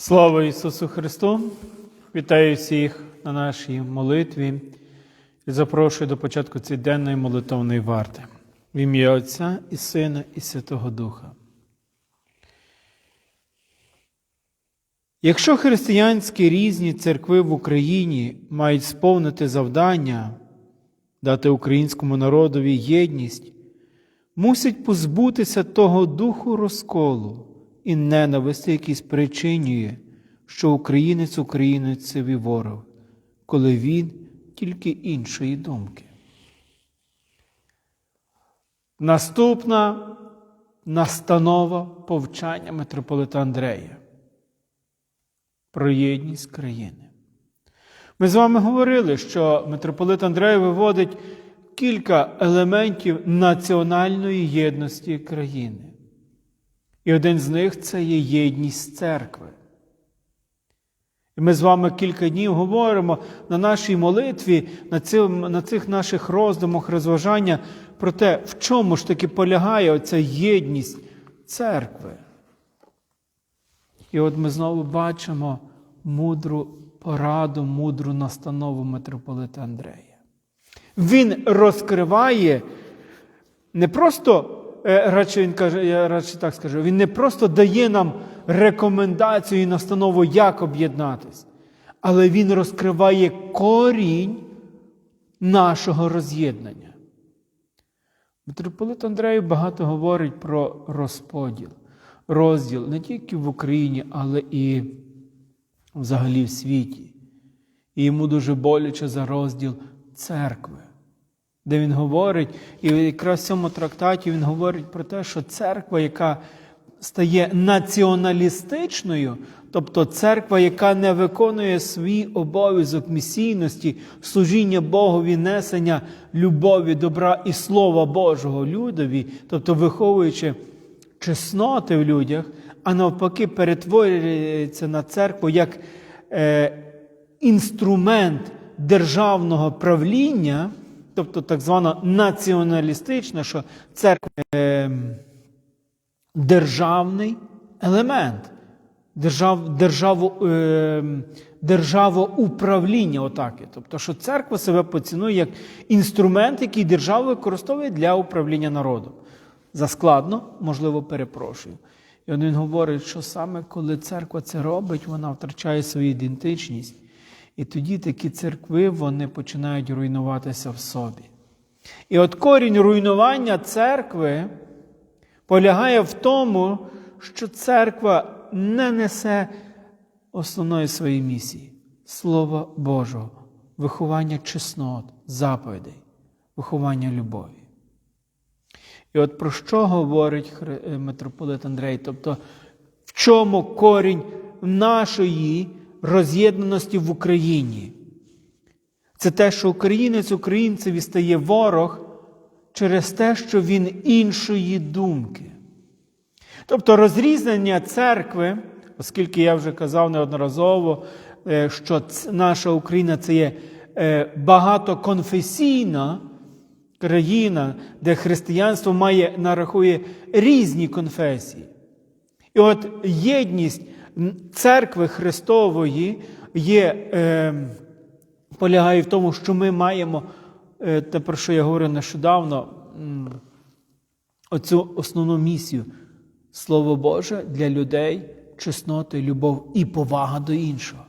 Слава Ісусу Христу! Вітаю всіх на нашій молитві і запрошую до початку цієї молитовної варти. В ім'я Отця і Сина, і Святого Духа. Якщо християнські різні церкви в Україні мають сповнити завдання дати українському народові єдність, мусять позбутися того духу розколу і ненависти, який спричинює, що українець українецеві ворог, коли він тільки іншої думки. Наступна настанова повчання митрополита Андрея про єдність країни. Ми з вами говорили, що митрополит Андрей виводить кілька елементів національної єдності країни. І один з них це є єдність церкви. І ми з вами кілька днів говоримо на нашій молитві, на цим, на цих наших роздумах, розважання про те, в чому ж таки полягає оця єдність церкви. І от ми знову бачимо мудру пораду, мудру настанову митрополита Андрея. Він розкриває не просто, радше він каже, я радше так скажу, він не просто дає нам рекомендацію і настанову, як об'єднатись, але він розкриває корінь нашого роз'єднання. Митрополит Андрей багато говорить про розподіл, розділ не тільки в Україні, але і взагалі в світі. І йому дуже боляче за розділ церкви, де він говорить, і якраз в цьому трактаті він говорить про те, що церква, яка стає націоналістичною, тобто церква, яка не виконує свій обов'язок місійності, служіння Богові, несення любові, добра і Слова Божого людові, тобто виховуючи чесноти в людях, а навпаки, перетворюється на церкву як е, інструмент державного правління, тобто так звана націоналістична, що церква е, державний елемент, держав, державу, е, державоуправління, отаке. Тобто, що церква себе поцінує як інструмент, який держава використовує для управління народом. Заскладно, можливо, перепрошую. І він говорить, що саме коли церква це робить, вона втрачає свою ідентичність. І тоді такі церкви вони починають руйнуватися в собі. І от корінь руйнування церкви полягає в тому, що церква не несе основної своєї місії Слова Божого, виховання чеснот, заповідей, виховання любові. І от про що говорить митрополит Андрей? Тобто, в чому корінь нашої роз'єднаності в Україні? Це те, що українець українцеві стає ворог через те, що він іншої думки. Тобто розрізнення церкви, оскільки я вже казав неодноразово, що наша Україна це є багатоконфесійна країна, де християнство має нарахує різні конфесії. І от єдність церкви Христової є, е, полягає в тому, що ми маємо, е, те, про що я говорив нещодавно, оцю основну місію Слово Боже для людей, чесноти, любов і повага до іншого.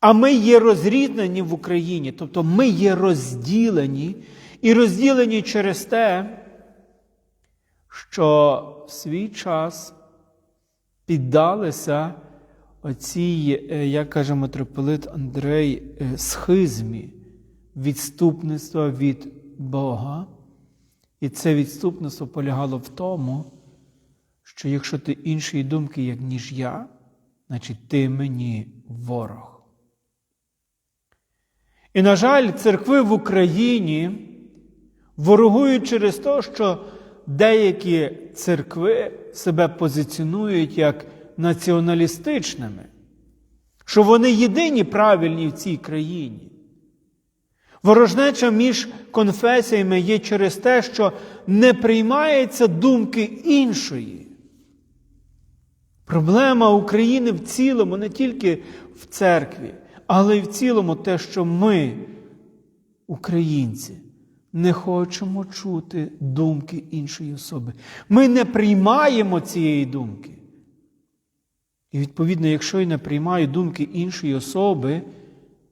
А ми є розрізнені в Україні, тобто ми є розділені. І розділені через те, що в свій час піддалися оцій, як каже митрополит Андрей, схизмі відступництва від Бога. І це відступництво полягало в тому, що якщо ти іншої думки, як ніж я, значить ти мені ворог. І, на жаль, церкви в Україні ворогують через те, що деякі церкви себе позиціонують як націоналістичними, що вони єдині правильні в цій країні. Ворожнеча між конфесіями є через те, що не приймаються думки іншої. Проблема України в цілому, не тільки в церкві, але й в цілому те, що ми, українці, не хочемо чути думки іншої особи. Ми не приймаємо цієї думки. І відповідно, якщо я не приймаю думки іншої особи,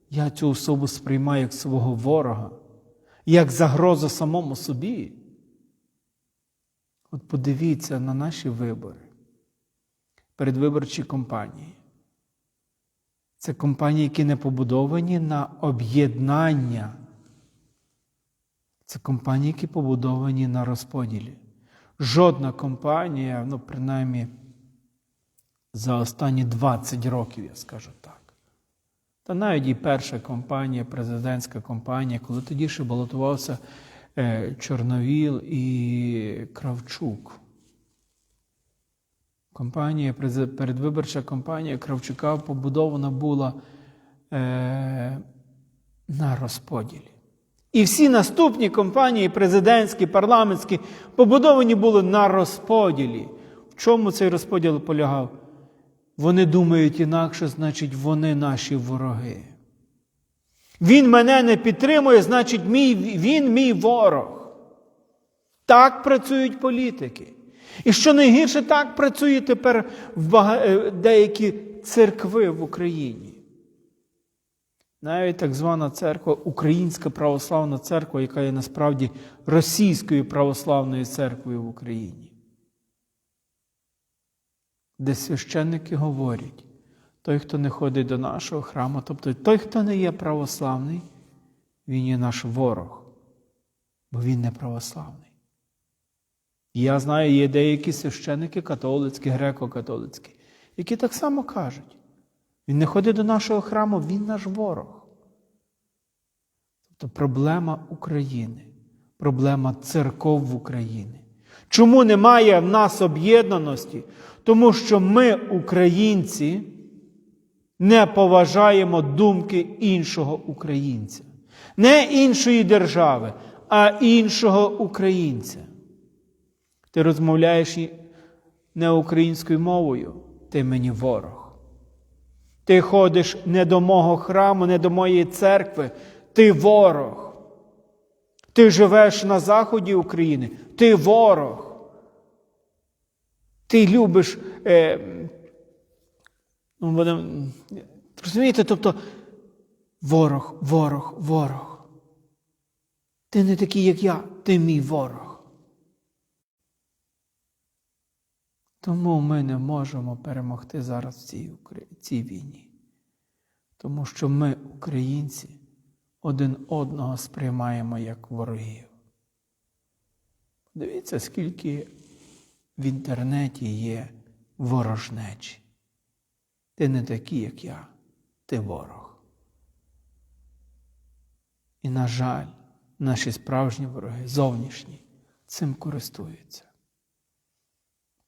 я цю особу сприймаю як свого ворога, як загрозу самому собі. От подивіться на наші вибори, передвиборчі кампанії. Це компанії, які не побудовані на об'єднання. Це компанії, які побудовані на розподілі. Жодна компанія, ну, принаймні, за останні 20 років, я скажу так. Та навіть і перша компанія, президентська компанія, коли тоді ще балотувався е, Чорновіл і Кравчук. Компанія, передвиборча компанія Кравчука побудована була е, на розподілі. І всі наступні компанії, президентські, парламентські, побудовані були на розподілі. В чому цей розподіл полягав? Вони думають інакше, значить, вони наші вороги. Він мене не підтримує, значить, мій, він мій ворог. Так працюють політики. І що найгірше, так працює тепер в е, деякі церкви в Україні. Навіть так звана церква, Українська православна церква, яка є насправді російською православною церквою в Україні де священники говорять, той, хто не ходить до нашого храму, тобто той, хто не є православний, він є наш ворог, бо він не православний. Я знаю, є деякі священики католицькі, греко-католицькі, які так само кажуть: він не ходить до нашого храму, він наш ворог. Тобто проблема України, проблема церков в Україні. Чому немає в нас об'єднаності? Тому що ми, українці, не поважаємо думки іншого українця. Не іншої держави, а іншого українця. Ти розмовляєш не українською мовою, ти мені ворог. Ти ходиш не до мого храму, не до моєї церкви, ти ворог. Ти живеш на заході України, ти ворог. Ти любиш. Е, ну, розумієте, тобто ворог, ворог, ворог. Ти не такий, як я, ти мій ворог. Тому ми не можемо перемогти зараз в цій, цій війні. Тому що ми, українці, один одного сприймаємо як ворогів. Дивіться, скільки в інтернеті є ворожнечі. Ти не такий, як я, ти ворог. І, на жаль, наші справжні вороги, зовнішні, цим користуються.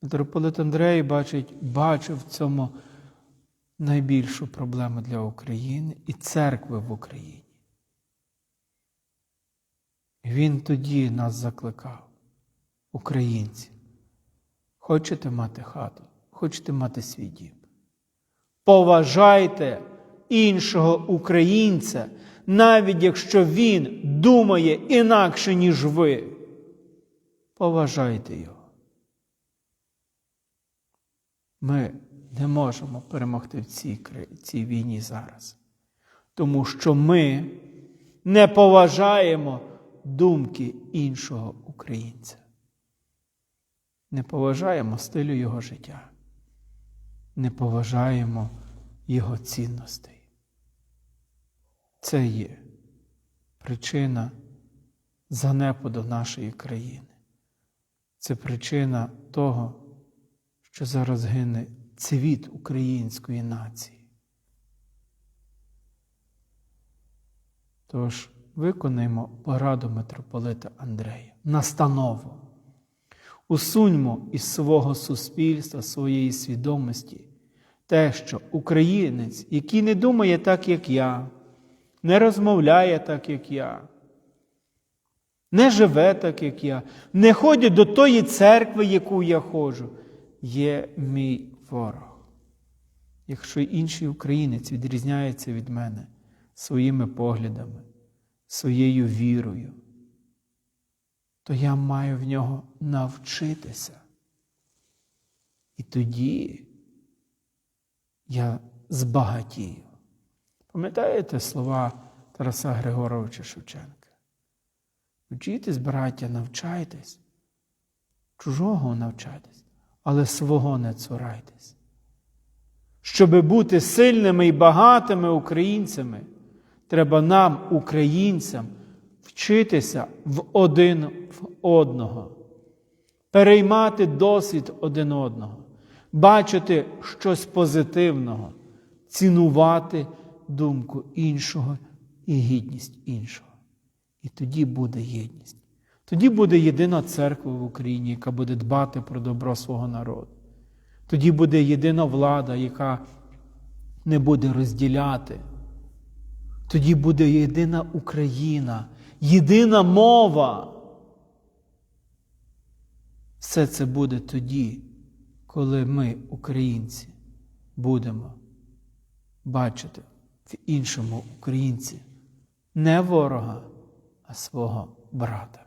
Митрополит Андрей бачить, бачив в цьому найбільшу проблему для України і церкви в Україні. Він тоді нас закликав, українці, хочете мати хату, хочете мати свій дім. Поважайте іншого українця, навіть якщо він думає інакше, ніж ви. Поважайте його. Ми не можемо перемогти в цій, цій війні зараз, тому що ми не поважаємо думки іншого українця. Не поважаємо стилю його життя, не поважаємо його цінностей. Це є причина занепаду нашої країни. Це причина того, що зараз гине цвіт української нації. Тож виконаймо пораду митрополита Андрея, настанову. Усуньмо із свого суспільства, своєї свідомості те, що українець, який не думає так, як я, не розмовляє так, як я, не живе так, як я, не ходить до тої церкви, яку я ходжу, є мій ворог. Якщо інший українець відрізняється від мене своїми поглядами, своєю вірою, то я маю в нього навчитися. І тоді я збагатію. Пам'ятаєте слова Тараса Григоровича Шевченка? Вчітесь, браття, навчайтесь, чужого навчайтесь, але свого не цурайтесь. Щоби бути сильними і багатими українцями, треба нам, українцям, вчитися в один в одного, переймати досвід один одного, бачити щось позитивного, цінувати думку іншого і гідність іншого. І тоді буде єдність. Тоді буде єдина церква в Україні, яка буде дбати про добро свого народу. Тоді буде єдина влада, яка не буде розділяти. Тоді буде єдина Україна, єдина мова. Все це буде тоді, коли ми, українці, будемо бачити в іншому українці не ворога, а свого брата.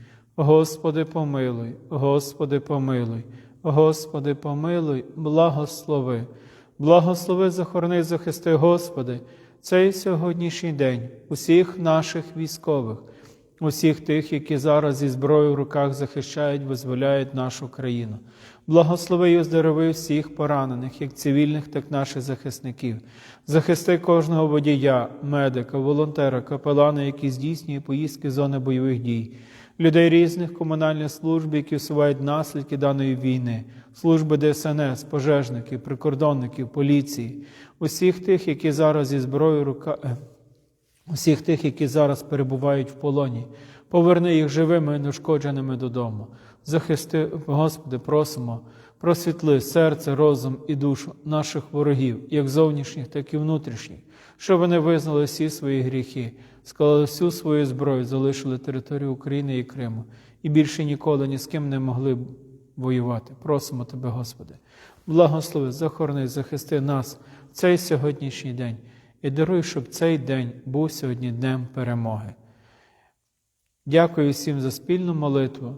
Господи, помилуй, Господи, помилуй, Господи, помилуй, благослови, благослови, захорони, захисти, Господи, цей сьогоднішній день усіх наших військових, усіх тих, які зараз зі зброєю в руках захищають, визволяють нашу країну. Благослови і оздорови всіх поранених, як цивільних, так і наших захисників. Захисти кожного водія, медика, волонтера, капелана, які здійснює поїздки зони бойових дій, людей різних комунальних служб, які усувають наслідки даної війни, служби ДСНС, пожежників, прикордонників, поліції, усіх тих, які зараз зі зброєю рука, усіх тих, які зараз перебувають в полоні, поверни їх живими і неушкодженими додому. Захисти, Господи, просимо, просвітли серце, розум і душу наших ворогів, як зовнішніх, так і внутрішніх, щоб вони визнали всі свої гріхи, склали всю свою зброю, залишили територію України і Криму, і більше ніколи ні з ким не могли воювати. Просимо Тебе, Господи, благослови, захорони, захисти нас в цей сьогоднішній день і даруй, щоб цей день був сьогодні днем перемоги. Дякую всім за спільну молитву.